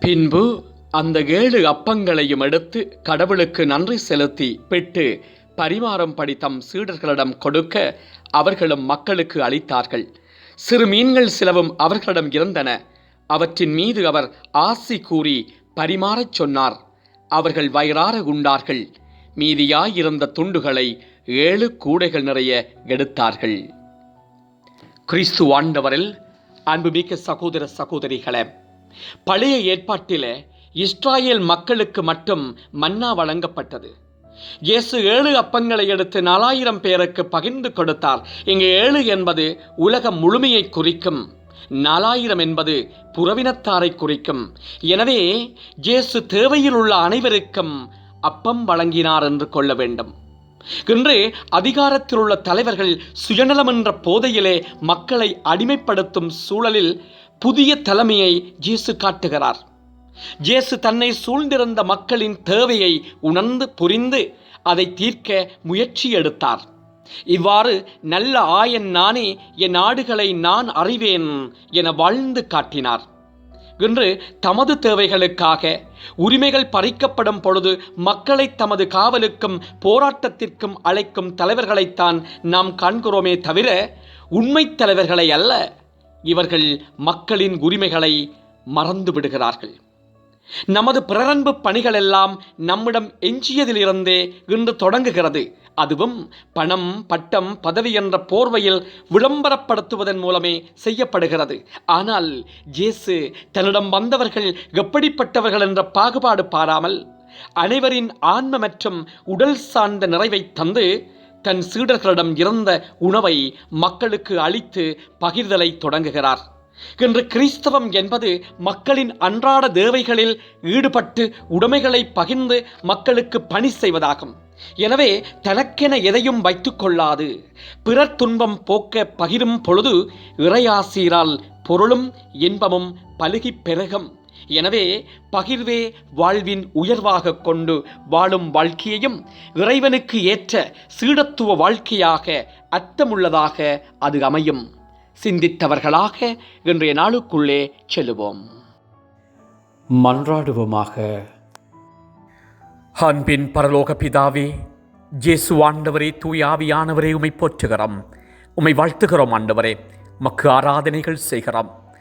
பின்பு அந்த ஏழு அப்பங்களையும் எடுத்து கடவுளுக்கு நன்றி செலுத்தி பிட்டு பரிமாறும்படி தம் சீடர்களிடம் கொடுக்க அவர்களும் மக்களுக்கு அளித்தார்கள். சிறு மீன்கள் சிலவும் அவர்களிடம் இருந்தன. அவற்றின் மீது அவர் ஆசி கூறி பரிமாறச் சொன்னார். அவர்கள் வயிறார உண்டார்கள். மீதியாயிருந்த துண்டுகளை ஏழு கூடைகள் நிறைய எடுத்தார்கள். கிறிஸ்து ஆண்டவரில் அன்புமிக்க சகோதர சகோதரிகளே பழைய ஏற்பாட்டில் இஸ்ராயேல் மக்களுக்கு மட்டும் மன்னா வழங்கப்பட்டது. இயேசு ஏழு அப்பங்களை எடுத்து நாலாயிரம் பேருக்கு பகிர்ந்து கொடுத்தார். இங்கு ஏழு என்பது உலகம் முழுமையை குறிக்கும் நாலாயிரம் என்பது புறவினத்தாரை குறிக்கும். எனவே இயேசு தேவையில் உள்ள அனைவருக்கும் அப்பம் வழங்கினார் என்று கொள்ள வேண்டும். இன்று அதிகாரத்தில் உள்ள தலைவர்கள் சுயநலம் என்ற போதையிலே மக்களை அடிமைப்படுத்தும் சூழலில் புதிய தலைமையை ஜேசு காட்டுகிறார். ஜேசு தன்னை சூழ்ந்திருந்த மக்களின் தேவையை உணர்ந்து புரிந்து அதை தீர்க்க முயற்சி எடுத்தார். இவ்வாறு நல்ல ஆயன் நானே என் நாடுகளை நான் அறிவேன் என வாழ்ந்து காட்டினார். இன்று தமது தேவைகளுக்காக உரிமைகள் பறிக்கப்படும் பொழுது மக்களை தமது காவலுக்கும் போராட்டத்திற்கும் அழைக்கும் தலைவர்களைத்தான் நாம் காண்கிறோமே தவிர உண்மை தலைவர்களை அல்ல இவர்கள் மக்களின் உரிமைகளை மறந்து விடுகிறார்கள். நமது பிரரன்பு பணிகள் எல்லாம் நம்மிடம் எஞ்சியதிலிருந்தே இன்று தொடங்குகிறது. அதுவும் பணம் பட்டம் பதவி என்ற போர்வையில் விளம்பரப்படுத்துவதன் மூலமே செய்யப்படுகிறது. ஆனால் ஜேசு தன்னிடம் வந்தவர்கள் எப்படிப்பட்டவர்கள் என்ற பாகுபாடு பாராமல் அனைவரின் ஆன்ம மற்றும் உடல் சார்ந்த நிறைவை தந்து தன் சீடர்களிடம் இருந்த உணவை மக்களுக்கு அளித்து பகிர்தலை தொடங்குகிறார். இன்று கிறிஸ்தவம் என்பது மக்களின் அன்றாட தேவைகளில் ஈடுபட்டு உடைமைகளை பகிர்ந்து மக்களுக்கு பணி செய்வதாகும். எனவே தனக்கென எதையும் வைத்துக் கொள்ளாது. பிறர் துன்பம் போக்க பகிரும் பொழுது இறையாசீரால் பொருளும் இன்பமும் பலுகிப் பெருகும். எனவே பகிர்வே வாழ்வின் உயர்வாக கொண்டு வாழும் வாழ்க்கையையும் இறைவனுக்கு ஏற்ற சீடத்துவ வாழ்க்கையாக அர்த்தமுள்ளதாக அது அமையும். சிந்தித்தவர்களாக இன்றைய நாளுக்குள்ளே செல்லுவோம். மன்றாடுவோமாக. அன்பின் பரலோக பிதாவே ஜேசு ஆண்டவரே தூயாவியானவரே உமை போற்றுகிறோம். உமை வாழ்த்துகிறோம் ஆண்டவரே. மக்கு ஆராதனைகள் செய்கிறோம்.